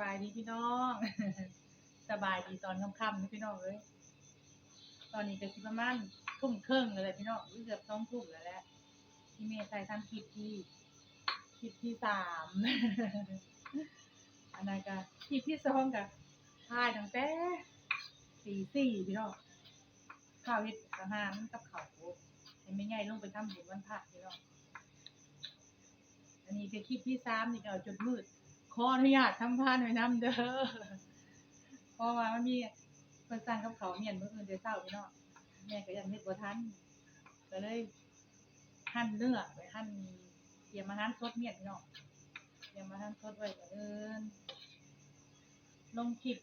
บายดีพี่น้อง สบายดีตอนค่ำๆนี่พี่น้องเอ้ยตอนนี้ก็สิประมาณทุ่มครึ่งแล้วแหละพี่น้องเกือบสองทุ่มแล้วแหละพี่เมย์ใส่ทำคลิปที่คลิปที่สามอันนั้นก็คลิปที่สองก็ถ่ายตั้งแต่ตีสี่พี่น้องข้าวเฮ็ดอาหารกับข้าวให้แม่ใหญ่ลงไปทำบุญวันพระพี่น้องอันนี้คือคลิปที่สามนี่ก็เอาจนมืด ขออนุญาตทำพานหน่อยน้ำเด้อเพราะว่ามันมีเพิ่นสั่งกับเขาเมียนเมื่อคืนแต่เช้าพี่น้องแม่ก็ยังเฮ็ดบ่ทันก็เลยหั่นเนื้อไว้หั่นเตรียมอาหารสดเมียนพี่น้องเตรียมอาหารสดไว้ก็เดินลงคลิป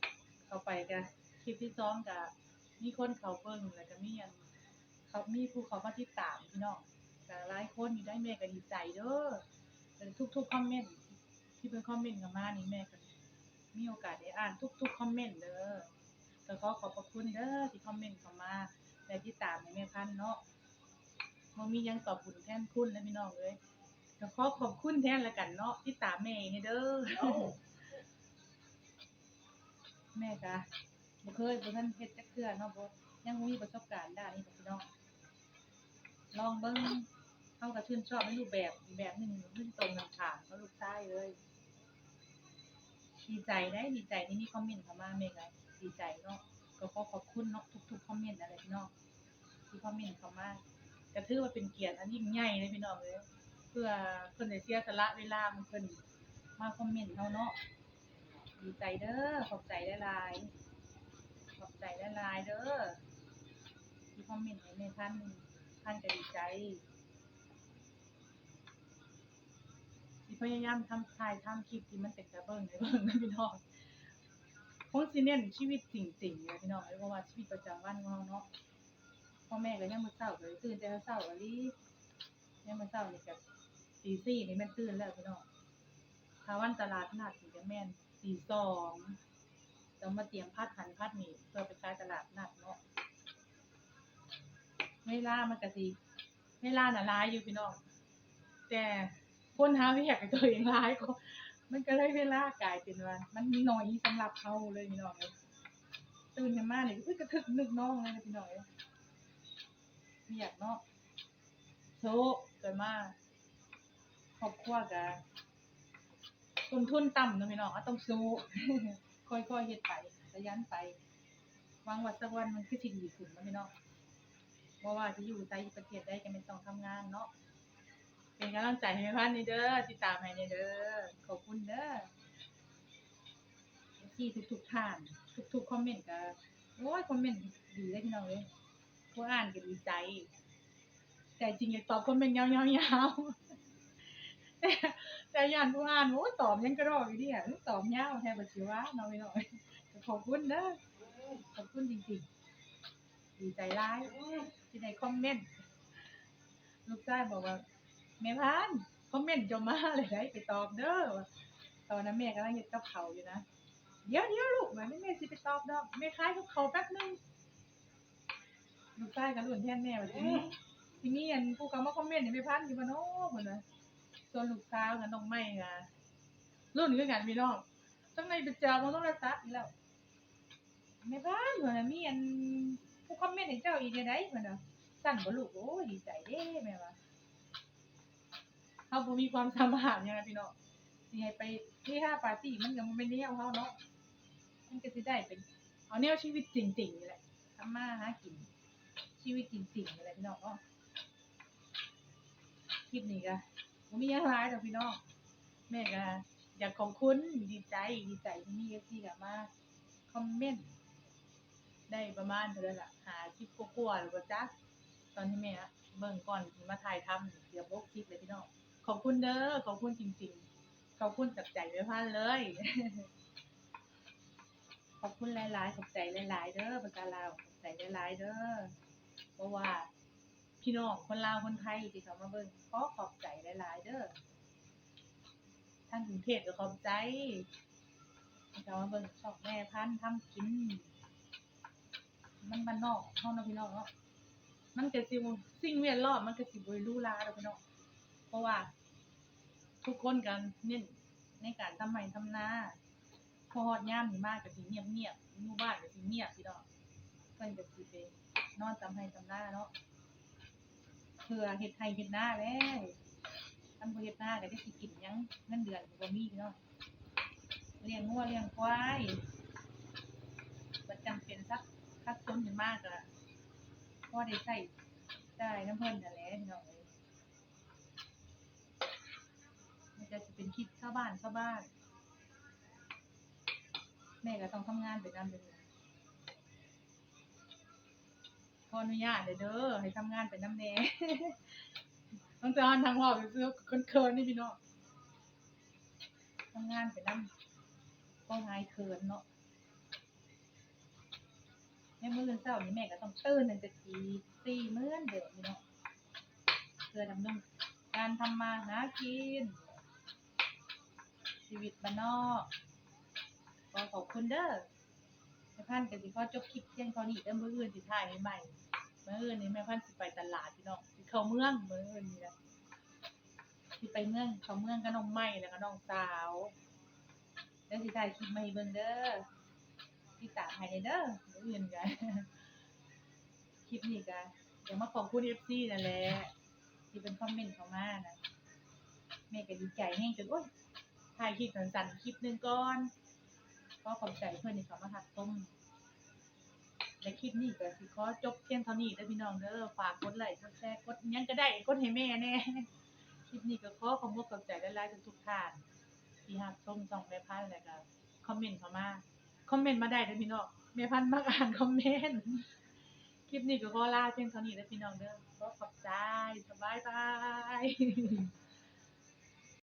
เข้าไปก็คลิปที่สองก็มีคนเขาเบิ่งแล้วก็มีอันเขามีผู้เขามาติดตามพี่น้องก็หลายคนอยู่ได้แม่ก็ดีใจเด้อแต่ทุกๆคอมเมนต์ ที่เป็นคอมเมนต์เข้ามานี่แม่ก็มีโอกาสได้อ่านทุกๆคอมเมนต์เด้อก็ขอขอบพระคุณเด้อที่คอมเมนต์เข้ามาและที่ตามในแม่พันเนาะบ่มียังตอบบุญแทนคุณนะพี่น้องเอ้ยก็ขอขอบคุณแทนละกันเนาะที่ตามแม่นี่เด้อแม่ก็บ่เคยบ่ทันเฮ็ดจักเทื่อเนาะบ่ยังบ่มีประสบการณ์ด้านนี้พี่น้องลองเบิ่งเขาก็ชื่นชอบในรูปแบบอีแบบหนึ่งซึ่งตรงกันข้ามเขาลูกชายเลย ดีใจได้ดีใจที่มีคอมเมนต์เข้ามาเมกะดีใจเนาะก็ขอขอบคุณเนาะทุกๆคอมเมนต์อะไรพี่น้องที่คอมเมนต์เข้ามาก็ถือว่าเป็นเกียรติอันยิ่งใหญ่เลยพี่น้องเลยเพื่อเพิ่นได้เสียสละเวลามันเพิ่นมาคอมเมนต์เฮาเนาะดีใจเด้อขอบใจหลายๆขอบใจหลายๆเด้อที่คอมเมนต์ให้แม่ท่านท่านก็ดีใจ พยายามทำถ่ายทำคลิปที่มันเป็นกระเบิ้งในเบิ้งนะพี่น้องคงสิเน้นชีวิตจริงๆเลยพี่น้องเพราะว่าชีวิตประจำวันของเราเนาะพ่อแม่ก็ยังมื้อเช้าเลยตื่นแต่เช้าอะลิยังมื้อเช้านี่ก็ตีสี่นี่แม่นตื่นแล้วพี่น้องถ้าวันตลาดนัดนี่ก็แม่นตีสองต้องมาเตรียมพัดหันพัดหนีเพื่อไปขายตลาดนัดเนาะเวลามันก็สิเวลาน่ะหลายอยู่พี่น้องแต่ คนหาเวียกให้ตัวเองหลายก็มันก็เลยเวลากลายเป็นว่า มันมีน้อยสำหรับเขาเลยพี่น้องเอ้ยตื่นขึ้นมาเนี่ยคือกระทึกนึกน้องเลยนะพี่น้องเอ้ยเวียกเนาะโชคเกิดมาครอบครัวกันต้นทุนต่ำนะพี่น้องอะต้องสู้ค่อยๆเฮ็ดไปขยันไปวังว่าสักวันมันคือสิดีขึ้นนะพี่น้องบ่ว่าจะอยู่ใจประเทศใดก็ไม่ต้องทำงานเนาะ เป็นกำลังใจให้พันธุ์นี่เด้อติดตามให้นี่เด้อขอบคุณเด้อที่ทุกๆท่าน ทุกๆคอมเมนต์ก็โอ้ยคอมเมนต์ดีเลยพี่น้องเลยผู้อ่านก็ดีใจ แต่จริงอยากตอบคอมเมนต์ยาวๆๆแต่แต่ยานผู้อ่านโอ้ตอบยังกระรอกอยู่ดิอะตอบยาวแทบบ่สิว่าเนาะพี่น้องขอบคุณเด้อขอบคุณจริงๆ ดีใจร้ายที่ได้คอมเมนต์ลูกชายบอกว่า แม่พันธุ์คอมเมนต์จมมาเลยได้ไปตอบเด้อตอนนั้นแม่กำลังเฮ็ดกับเขาอยู่นะเดี๋ยวเดี๋ยวลูกแม่แม่สิไปตอบดอกแม่คล้ายกับเขาแป๊บนึงลูกชายกับรุ่นแทนแม่ว่าสิมีสิมีอันผู้เขามาคอมเมนต์ให้แม่พันธุ์อยู่บ่เนาะเพิ่นว่าส่วนลูกสาวกับน้องไม้ก็รุ่นคือกันพี่น้องจังไดไปเจอบ่โทรศัพท์อีกแล้วแม่พันธุ์ว่ามีอันผู้คอมเมนต์ให้เจ้าอีกได้เพิ่นนะสั่นบ่ลูกโอ้ดีใจเด้แม่ว่า เขาบ่มีความสามารถหยังไงพี่น้องสิให้ไปที่ห้าปาร์ตี้มันก็บ่แม่นแนวเขาเนาะมันก็สิได้เป็น เอาแนวชีวิตจริงๆนี่แหละทำมาหากิน ชีวิตจริงๆนี่แหละพี่น้องเนาะคลิปนี้ก็บ่มีหยังหลายดอกพี่น้องแม่ก็อยากขอบคุณดีใจดีใจที่มี FC ก็มาคอมเมนต์ได้ประมาณเท่าไหร่ล่ะ50กว่าๆหรือว่าจักตอนที่แม่อะเบิ่งก่อนมาถ่ายทำเดี๋ยวบ่คลิปเลยพี่น้อง ขอบคุณเด้อขอบคุณจริงๆ ขอบคุณจากใจไม่พันเลย ขอบคุณหลายๆขอบใจหลายๆเด้อประกาลาวขอบใจหลายๆเด้อเพราะว่า พี่น้องคนลาวคนไทยที่เขามาเบิ่งขอขอบใจหลายๆเด้อท่านกรุงเทพก็ขอบใจที่เขามาเบิ่งชอบแม่พันธุ์ทำกิน มันบ้านนอกเฮาเนาะพี่น้องเนาะมันก็สิบ่สิ่งแวดล้อมมันก็สิบ่ได้หรูหราดอกพี่น้อง ราะว่า ทุกคนกันเน้นในการทำไร่ทำนาพอฮอดย่ามนี่มากก็สิเงียบๆหมู่บ้านก็สิเงียบพี่น้องเพิ่นก็สิไปนอนตำไห้ตำนาเนาะเพื่อเฮ็ดไห้เฮ็ดนาแล้วคันบ่เฮ็ดนาก็ได้สิกินยังเงินเดือนก็มีพี่น้องเลี้ยงงัวเลี้ยงควายบ่จำเป็นสักคักจนขึ้นมากก็พอได้ใช้ได้น้ำเพิ่นนั่นแหละพี่น้องเอ้ยมันจะสิเป็นคลิป ชาวบ้านชาวบ้าน แม่ก็ต้องทำงานไปนำเด้อขออนุญาตเด้อเด้อให้ทำงานไปนำแน่ต้องจอนทางหอกซื้อคนเคินนี่พี่น้องทำงานไปนำก็หายเคินเนาะแม่เมื้อเช้านี่แม่ก็ต้องตื่นตั้งแต่ตีสี่เมื้อนเด้อพี่น้องเพื่อดำรงการทำมาหากิน ชีวิตบ้านนอกขอขอบคุณเด้อแม่พันธุ์ก็สิขอจบคลิปเพียงเท่านี้เด้อมื้ออื่นสิถ่ายใหม่ๆมื้ออื่นนี่แม่พันธุ์สิไปตลาดพี่น้องสิเข้าเมืองมื้ออื่นนี่นะสิไปเมืองเข้าเมืองกับน้องใหม่แล้วก็น้องสาวแล้วสิถ่ายคลิปมาให้เบิ่งเด้อติดตามให้เด้อมื้ออื่นก็คลิปนี้ก็เดี๋ยวมาขอบคุณ FC นั่นแหละที่เป็นคอมเมนต์เข้ามานะแม่ก็ดีใจแฮงจนโอ๊ย ถ่ายคลิปสั้นๆคลิปหนึ่งก่อนก็ขอบใจเพื่อนที่เขามาหักต้มในคลิปนี้ก็สิขอจบเพียงเท่านี้เด้อพี่น้องเด้อฝากกดไลค์กดแชร์กดยังก็ได้กดให้แม่แน่คลิปนี้ก็ขอขอบคุณขอบใจหลายๆทุกท่านที่หักชมช่องแม่พันธุ์แล้วก็คอมเมนต์เข้ามาคอมเมนต์มาได้เด้อพี่น้องแม่พันธุ์มักอ่านคอมเมนต์คลิปนี้ก็ขอลาเพียงเท่านี้เด้อพี่น้องเด้อขอขอบใจสบายบาย